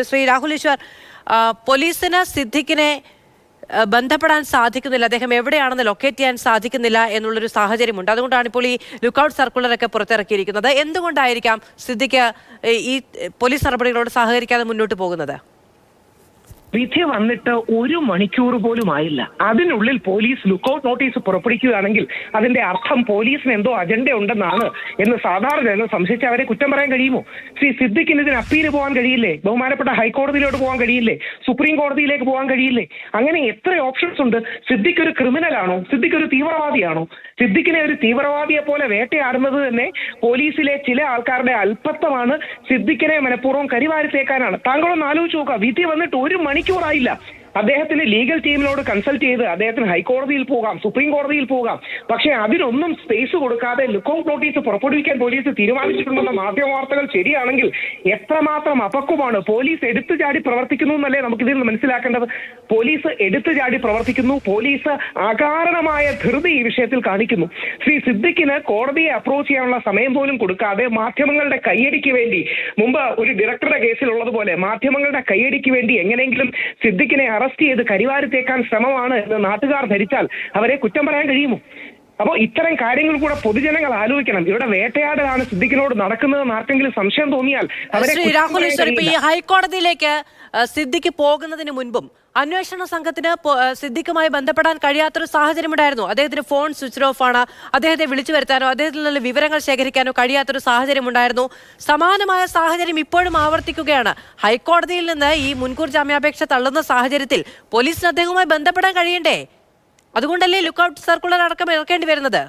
ശ്രീ രാഹുൽ ഈശ്വർ പോലീസിന് സിദ്ദിഖിനെ ബന്ധപ്പെടാൻ സാധിക്കുന്നില്ല. അദ്ദേഹം എവിടെയാണെന്ന് ലൊക്കേറ്റ് ചെയ്യാൻ സാധിക്കുന്നില്ല എന്നുള്ളൊരു സാഹചര്യമുണ്ട്. അതുകൊണ്ടാണ് ഇപ്പോൾ ഈ ലുക്കൌട്ട് സർക്കുലറൊക്കെ പുറത്തിറക്കിയിരിക്കുന്നത്. എന്തുകൊണ്ടായിരിക്കാം ഈ- ഈ പോലീസ് നടപടികളോട് സഹകരിക്കാതെ മുന്നോട്ട് പോകുന്നത്? വിധി വന്നിട്ട് ഒരു മണിക്കൂർ പോലും ആയില്ല. അതിനുള്ളിൽ പോലീസ് ലുക്കൌട്ട് നോട്ടീസ് പുറപ്പെടുവിക്കുകയാണെങ്കിൽ അതിന്റെ അർത്ഥം പോലീസിന് എന്തോ അജണ്ട ഉണ്ടെന്നാണ് എന്ന് സാധാരണ ജനം സംശയിച്ച് അവരെ കുറ്റം പറയാൻ കഴിയുമോ? ശ്രീ സിദ്ദിഖിന് ഇതിന് അപ്പീൽ പോകാൻ കഴിയില്ലേ? ബഹുമാനപ്പെട്ട ഹൈക്കോടതിയിലോട്ട് പോകാൻ കഴിയില്ലേ? സുപ്രീം കോടതിയിലേക്ക് പോകാൻ കഴിയില്ലേ? അങ്ങനെ എത്ര ഓപ്ഷൻസ് ഉണ്ട്? സിദ്ദിഖ് ഒരു ക്രിമിനൽ ആണോ? സിദ്ദിഖ് ഒരു തീവ്രവാദിയാണോ? സിദ്ദിഖിനെ ഒരു തീവ്രവാദിയെ പോലെ വേട്ടയാടുന്നത് തന്നെ പോലീസിലെ ചില ആൾക്കാരുടെ അല്പത്വമാണ് സിദ്ദിഖിനെ മനഃപൂർവം കരിവാരിത്തേക്കാനാണ് താങ്കളൊന്ന് ആലോചിച്ച് നോക്കുക. വിധി വന്നിട്ട് ഒരു മണിക്കൂറായില്ല അദ്ദേഹത്തിന് ലീഗൽ ടീമിനോട് കൺസൾട്ട് ചെയ്ത് അദ്ദേഹത്തിന് ഹൈക്കോടതിയിൽ പോകാം സുപ്രീം കോടതിയിൽ പോകാം. പക്ഷേ അതിനൊന്നും സ്പേസ് കൊടുക്കാതെ ലുക്കൌട്ട് നോട്ടീസ് പുറപ്പെടുവിക്കാൻ പോലീസ് തീരുമാനിച്ചിട്ടുണ്ടെന്ന മാധ്യമ വാർത്തകൾ ശരിയാണെങ്കിൽ എത്രമാത്രം അപക്വമാണ്? പോലീസ് എടുത്തു ചാടി പ്രവർത്തിക്കുന്നു എന്നല്ലേ നമുക്ക് ഇതിൽ നിന്ന് മനസ്സിലാക്കേണ്ടത്. പോലീസ് എടുത്തു ചാടി പ്രവർത്തിക്കുന്നു. പോലീസ് അകാരണമായ ധൃതി ഈ വിഷയത്തിൽ കാണിക്കുന്നു. ശ്രീ സിദ്ദിഖിന് കോടതിയെ അപ്രോച്ച് ചെയ്യാനുള്ള സമയം പോലും കൊടുക്കാതെ മാധ്യമങ്ങളുടെ കയ്യടിക്ക് വേണ്ടി മുമ്പ് ഒരു ഡയറക്ടറുടെ കേസിലുള്ളതുപോലെ മാധ്യമങ്ങളുടെ കയ്യടിക്ക് വേണ്ടി എങ്ങനെയെങ്കിലും സിദ്ദിഖിനെ അറസ്റ്റ് ചെയ്ത് കരിവാരിത്തേക്കാൻ ശ്രമമാണ് എന്ന് നാട്ടുകാർ ധരിച്ചാൽ അവരെ കുറ്റം പറയാൻ കഴിയുമോ? അപ്പോൾ ഇത്തരം കാര്യങ്ങൾ കൂടെ പൊതുജനങ്ങൾ ആലോചിക്കണം. ഇവിടെ വേട്ടയാടലാണ് സിദ്ദിഖിനോട് നടക്കുന്നത് ആർക്കെങ്കിലും സംശയം തോന്നിയാൽ ശ്രീ ഈ ഹൈക്കോടതിയിലേക്ക് സിദ്ദിഖ് പോകുന്നതിന് മുൻപും അന്വേഷണ സംഘത്തിന് സിദ്ദിഖുമായി ബന്ധപ്പെടാൻ കഴിയാത്തൊരു സാഹചര്യമുണ്ടായിരുന്നു അദ്ദേഹത്തിന് ഫോൺ സ്വിച്ച് ഓഫ് ആണ്. അദ്ദേഹത്തെ വിളിച്ചു വരുത്താനോ അദ്ദേഹത്തിൽ നിന്ന് വിവരങ്ങൾ ശേഖരിക്കാനോ കഴിയാത്തൊരു സാഹചര്യമുണ്ടായിരുന്നു സമാനമായ സാഹചര്യം ഇപ്പോഴും ആവർത്തിക്കുകയാണ്. ഹൈക്കോടതിയിൽ നിന്ന് ഈ മുൻകൂർ ജാമ്യാപേക്ഷ തള്ളുന്ന സാഹചര്യത്തിൽ പോലീസിന് അദ്ദേഹവുമായി ബന്ധപ്പെടാൻ കഴിയണ്ടേ? അതുകൊണ്ടല്ലേ ലുക്കൌട്ട് സർക്കുലർ അടക്കം ഇറക്കേണ്ടി വരുന്നത്?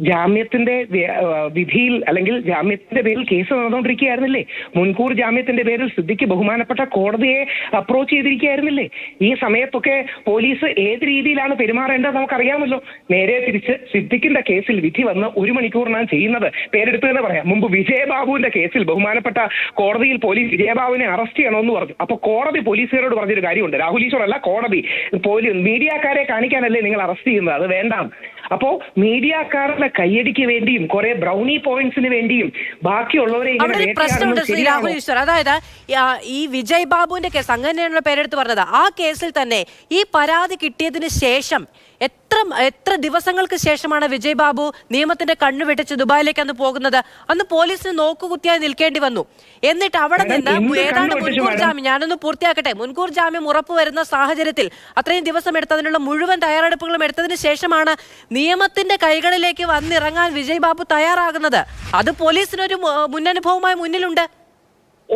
ജാമ്യത്തിന്റെ വിധിയിൽ അല്ലെങ്കിൽ ജാമ്യത്തിന്റെ പേരിൽ കേസ് നടന്നുകൊണ്ടിരിക്കുകയായിരുന്നില്ലേ? മുൻകൂർ ജാമ്യത്തിന്റെ പേരിൽ സിദ്ദിഖ് ബഹുമാനപ്പെട്ട കോടതിയെ അപ്രോച്ച് ചെയ്തിരിക്കുകയായിരുന്നില്ലേ? ഈ സമയത്തൊക്കെ പോലീസ് ഏത് രീതിയിലാണ് പെരുമാറേണ്ടത് നമുക്കറിയാമല്ലോ. നേരെ തിരിച്ച് സിദ്ദിഖിന്റെ കേസിൽ വിധി വന്ന് ഒരു മണിക്കൂറിനാണ് ചെയ്യുന്നത്. പേരെടുത്തു എന്ന് പറയാം. മുമ്പ് വിജയബാബുവിന്റെ കേസിൽ ബഹുമാനപ്പെട്ട കോടതിയിൽ പോലീസ് വിജയബാബുവിനെ അറസ്റ്റ് ചെയ്യണമെന്ന് പറഞ്ഞു. അപ്പൊ കോടതി പോലീസുകാരോട് പറഞ്ഞൊരു കാര്യമുണ്ട്. രാഹുൽ ഈശ്വർ അല്ല കോടതി. പോലീസ് മീഡിയക്കാരെ കാണിക്കാനല്ലേ നിങ്ങൾ അറസ്റ്റ് ചെയ്യുന്നത്. അത് വേണ്ട അപ്പോ മീഡിയക്കാരുടെ കയ്യടിക്ക് വേണ്ടിയും കുറെ ബ്രൗണി പോയിന്റ്സിന് വേണ്ടിയും ബാക്കിയുള്ളവരെ പ്രശ്നമുണ്ട് ശ്രീ? രാഹുൽ ഈശ്വർ അതായത് ഈ വിജയ് ബാബുവിന്റെ കേസ് അങ്ങനെയാണല്ലോ പേരെടുത്ത് പറഞ്ഞത് ആ കേസിൽ തന്നെ ഈ പരാതി കിട്ടിയതിന് ശേഷം എത്ര എത്ര ദിവസങ്ങൾക്ക് ശേഷമാണ് വിജയ് ബാബു നിയമത്തിന്റെ കണ്ണു വെട്ടിച്ച് ദുബായിലേക്ക് അന്ന് പോകുന്നത്? അന്ന് പോലീസിന് നോക്കുകുത്തിയായി നിൽക്കേണ്ടി വന്നു. എന്നിട്ട് അവിടെ നിന്ന് ഏതാണ്ട് മുൻകൂർ ജാമ്യം ഞാനൊന്ന് പൂർത്തിയാക്കട്ടെ. മുൻകൂർ ജാമ്യം ഉറപ്പുവരുന്ന സാഹചര്യത്തിൽ അത്രയും ദിവസം എടുത്തതിനുള്ള മുഴുവൻ തയ്യാറെടുപ്പുകളും എടുത്തതിന് ശേഷമാണ് നിയമത്തിന്റെ കൈകളിലേക്ക് വന്നിറങ്ങാൻ വിജയ് ബാബു തയ്യാറാകുന്നത്. അത് പോലീസിനൊരു മുന്നനുഭവമായി മുന്നിലുണ്ട്.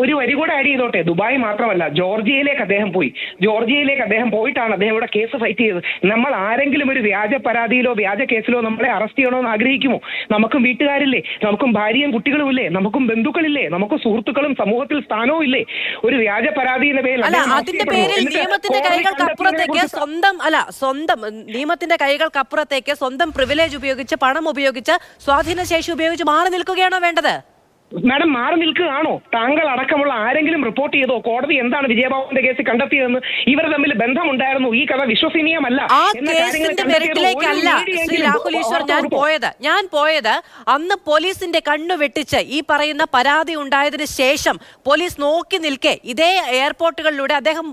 ഒരു വരി കൂടെ ആഡ് ചെയ്തോട്ടെ. ദുബായ് മാത്രമല്ല ജോർജിയയിലേക്ക് അദ്ദേഹം പോയി. ജോർജിയയിലേക്ക് അദ്ദേഹം പോയിട്ടാണ് അദ്ദേഹം ഇവിടെ കേസ് ഫൈറ്റ് ചെയ്തത്. നമ്മൾ ആരെങ്കിലും ഒരു വ്യാജ പരാതിയിലോ വ്യാജ കേസിലോ നമ്മളെ അറസ്റ്റ് ചെയ്യണമെന്ന് ആഗ്രഹിക്കുമോ? നമുക്കും വീട്ടുകാരില്ലേ? നമുക്കും ഭാര്യയും കുട്ടികളും ഇല്ലേ? നമുക്കും ബന്ധുക്കളില്ലേ? നമുക്ക് സുഹൃത്തുക്കളും സമൂഹത്തിൽ സ്ഥാനവും ഇല്ലേ? ഒരു വ്യാജ പരാതിയുടെ പേരിൽ അതിന്റെ പേരിൽ നിയമത്തിന്റെ കൈകൾക്കപ്പുറത്തേക്ക് സ്വന്തം അല്ല സ്വന്തം നിയമത്തിന്റെ കൈകൾക്കപ്പുറത്തേക്ക് സ്വന്തം പ്രിവിലേജ് ഉപയോഗിച്ച് പണം ഉപയോഗിച്ച് സ്വാധീന ശേഷി ഉപയോഗിച്ച് മാറി നിൽക്കുകയാണോ വേണ്ടത്? മാഡം മാറി നിൽക്കുകയാണോ? താങ്കൾ അടക്കമുള്ള ആരെങ്കിലും റിപ്പോർട്ട് ചെയ്തോ? കോടതി എന്താണ് വിജയബാബുവിന്റെ കേസ് കണ്ടെത്തിയതെന്ന് ഇവർ തമ്മിൽ ബന്ധമുണ്ടായിരുന്നു? ഈ കഥ വിശ്വസനീയമല്ല. ആ കേസിന്റെ കണ്ടെത്തിയത് മെറിറ്റിലേക്കല്ല ഒരു ശ്രീ രാഹുൽ ഈശ്വർ. ഞാൻ പോയത് ഞാൻ പോയത് അന്ന് പോലീസിന്റെ കണ്ണു വെട്ടിച്ച് ഈ പറയുന്ന പരാതി ഉണ്ടായതിനു ശേഷം പോലീസ് നോക്കി നിൽക്കെ. ഇതേ എയർപോർട്ടുകളിലൂടെ അദ്ദേഹം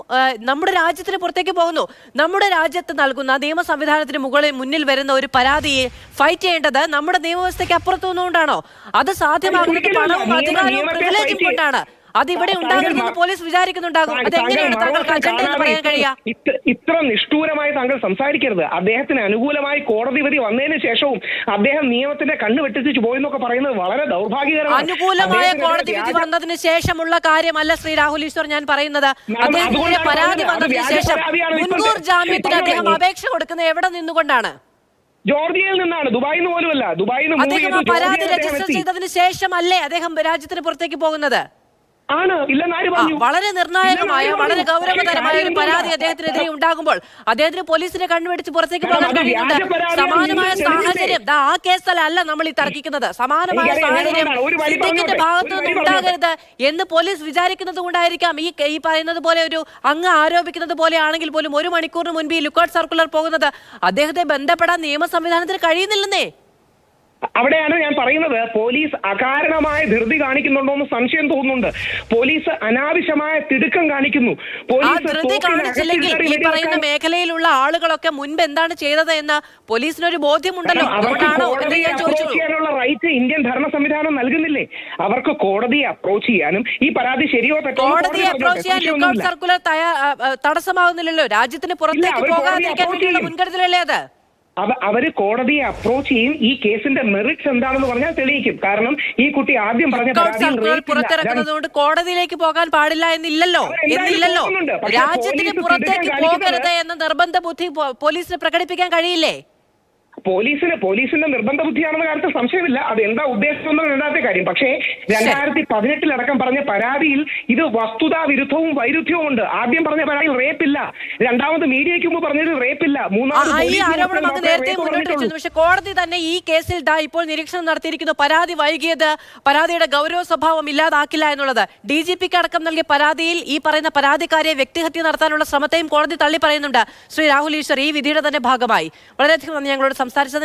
നമ്മുടെ രാജ്യത്തിന് പുറത്തേക്ക് പോകുന്നു. നമ്മുടെ രാജ്യത്ത് നൽകുന്ന നിയമ സംവിധാനത്തിന് മുകളിൽ മുന്നിൽ വരുന്ന ഒരു പരാതിയെ ഫൈറ്റ് ചെയ്യേണ്ടത് നമ്മുടെ നിയമവ്യവസ്ഥയ്ക്ക് അപ്പുറത്തു നിന്നുകൊണ്ടാണോ? അത് സാധ്യമാകുന്നത്. പണവും അധികാരവും പ്രിവിലേജും കൊണ്ടാണ് അത് ഇവിടെ ഉണ്ടാകരുതെന്ന് പോലീസ് വിചാരിക്കുന്നുണ്ടാകും. അതെങ്ങനെയാണ് താങ്കൾക്ക് അജണ്ട എന്ന് പറയാൻ ഇത്ര- ഇത്ര- നിഷ്ഠൂരമായി താങ്കൾ സംസാരിക്കരുത്. അദ്ദേഹത്തിന് അനുകൂലമായി കോടതി വിധി വന്നതിന് ശേഷവും അദ്ദേഹം നിയമത്തിന്റെ കണ്ണ് വെട്ടിച്ചു പോയെന്നൊക്കെ പറയുന്നത് വളരെ ദൗർഭാഗ്യകരമാണ്. അനുകൂലമായ കോടതി വിധി വന്നതിന് ശേഷമുള്ള കാര്യമല്ല ശ്രീ രാഹുൽ ഈശ്വർ ഞാൻ പറയുന്നത്. അദ്ദേഹത്തിന്റെ പരാതി വന്നതിന് ശേഷം മുൻകൂർ ജാമ്യത്തിന് അദ്ദേഹം അപേക്ഷ കൊടുക്കുന്നത് എവിടെ നിന്നുകൊണ്ടാണ്? ജോർജിയയിൽ നിന്നാണ് ദുബായിൽ നിന്ന് പോലുമല്ല ദുബായിൽ നിന്ന് പരാതി രജിസ്റ്റർ ചെയ്തതിനു ചെയ്തതിന് ശേഷമല്ലേ അദ്ദേഹം രാജ്യത്തിന് പുറത്തേക്ക് പോകുന്നത്? ആണ്. ഇല്ലെന്ന് ആര് ആ, പറഞ്ഞു? വളരെ നിർണായകമായ വളരെ? ഗൗരവതരമായ ഒരു പരാതി? അദ്ദേഹത്തിനെതിരെ ഉണ്ടാകുമ്പോൾ അദ്ദേഹത്തിന് പോലീസിനെ കണ്ണുപിടിച്ച് പുറത്തേക്ക് പോകാൻ കഴിയുന്നുണ്ട് സമാനമായ സാഹചര്യം. ആ കേസല്ല നമ്മൾ ഈ തർക്കിക്കുന്നത്. സമാനമായ സാഹചര്യം സിദ്ദിഖിന്റെ ഭാഗത്തു നിന്ന്. ഉണ്ടാകരുത് എന്ന് പോലീസ് വിചാരിക്കുന്നത് കൊണ്ടായിരിക്കാം. ഈ ഈ പറയുന്നത് പോലെ ഒരു അങ്ങ് ആരോപിക്കുന്നത് പോലെ ആണെങ്കിൽ പോലും ഒരു മണിക്കൂറിന് മുൻപ് ഈ ലുക്കൌട്ട് സർക്കുലർ പോകുന്നത് അദ്ദേഹത്തെ ബന്ധപ്പെടാൻ നിയമ സംവിധാനത്തിന് കഴിയുന്നില്ലെന്നേ. അവിടെയാണ് ഞാൻ പറയുന്നത് പോലീസ് അകാരണമായ ധൃതി കാണിക്കുന്നുണ്ടോ എന്ന് സംശയം തോന്നുന്നുണ്ട്. പോലീസ് അനാവശ്യമായ തിടുക്കം കാണിക്കുന്നു. പോലീസ് പറയുന്ന മേഖലയിലുള്ള ആളുകളൊക്കെ മുൻപ് എന്താണ് ചെയ്തത് എന്ന് പോലീസിനൊരു ബോധ്യമുണ്ടല്ലോ? അതുകൊണ്ടാണോ ചെയ്യാനുള്ള റൈറ്റ് ഇന്ത്യൻ ഭരണ സംവിധാനം നൽകുന്നില്ലേ? അവർക്ക് കോടതിയെ അപ്രോച്ച് ചെയ്യാനും ഈ പരാതി ശരിയോ തെറ്റോ കോടതിയെ അപ്രോച്ച് ചെയ്യാൻ ലുക്കൌട്ട് സർക്കുലർ തടസ്സമാകുന്നില്ലല്ലോ രാജ്യത്തിന് പുറത്തേക്ക് പോകാതിരിക്കാൻ മുൻകരുതലല്ലേ അത്? അവർ കോടതിയെ അപ്രോച്ച് ചെയ്യും. ഈ കേസിന്റെ മെറിറ്റ്സ് എന്താണെന്ന് പറഞ്ഞാൽ തെളിയിക്കും. കാരണം ഈ കുട്ടി ആദ്യം പറഞ്ഞ ലുക്കൌട്ട് പരാതിയിൽ സർക്കുലർ rape കൊണ്ട് കോടതിയിലേക്ക് പോകാൻ പാടില്ല എന്നില്ലല്ലോ. എന്നില്ലല്ലോ. രാജ്യത്തിന് പുറത്തേക്ക് പോകരുത് എന്ന നിർബന്ധ ബുദ്ധി പോലീസിന് പ്രകടിപ്പിക്കാൻ കഴിയില്ലേ? പോലീസിന് പോലീസിന്റെ നിർബന്ധ ബുദ്ധിയാണെന്ന കാര്യത്തിൽ സംശയമില്ല. അത് എന്താ ഉദ്ദേശം എന്നത് രണ്ടാമത്തെ കാര്യം. പക്ഷേ രണ്ടായിരത്തി പതിനെട്ടിലടക്കം പറഞ്ഞ പരാതിയിൽ ഇത് വസ്തുതാ വിരുദ്ധവും വൈരുദ്ധ്യവും ഉണ്ട് ആദ്യം പറഞ്ഞ പരാതിയിൽ റേപ്പില്ല രണ്ടാമത് മീഡിയയ്ക്ക് മുമ്പ് പറഞ്ഞത് റേപ്പില്ല ഈ ആരോപണം അങ്ങ് നേരത്തെ മുന്നോട്ട് വെച്ചിരുന്നു. പക്ഷെ കോടതി തന്നെ ഈ കേസിൽ ദാ ഇപ്പോൾ നിരീക്ഷണം നടത്തിയിരിക്കുന്നു. പരാതി വൈകിയത് പരാതിയുടെ ഗൗരവ സ്വഭാവം ഇല്ലാതാക്കില്ല എന്നുള്ളത്. ഡി ജി പിക്ക് അടക്കം നൽകിയ പരാതിയിൽ ഈ പറയുന്ന പരാതിക്കാരെ വ്യക്തിഹത്യ നടത്താനുള്ള ശ്രമത്തെയും കോടതി തള്ളി പറയുന്നുണ്ട്. ശ്രീ രാഹുൽ ഈശ്വർ ഈ വിധിയുടെ തന്നെ ഭാഗമായി. വളരെയധികം നന്ദി. ഞങ്ങളോട് സംസാരിച്ചതിന്